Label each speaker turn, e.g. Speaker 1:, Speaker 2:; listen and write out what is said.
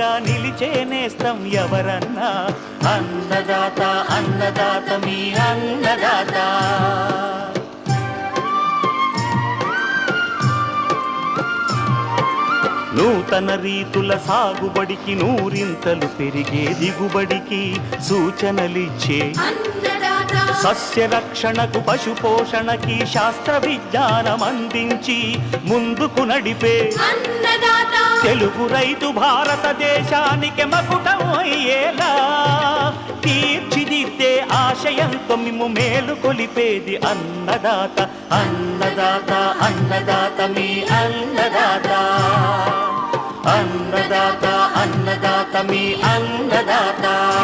Speaker 1: నిలిచే నేస్తం ఎవరన్నా? అన్నదాత అన్నదాత మీ అన్నదాత. నూతన రీతుల సాగుబడికి నూరింతలు పెరిగే దిగుబడికి సూచనలిచ్చే
Speaker 2: అన్నదాత
Speaker 1: సస్య రక్షణకు పశు పోషణకి శాస్త్ర విజ్ఞానం అందించి ముందుకు నడిపే
Speaker 2: అన్నదాత.
Speaker 1: తెలుగు రైతు భారతదేశానికి మకుటం అయ్యేలా. తీర్చిదిద్దే ఆశయంతో మిమ్ము మేలు కొలిపేది అన్నదాత. అన్నదాత అన్నదాత మీ అన్నదాత. అన్నదాత అన్నదాత మీ అన్నదాత.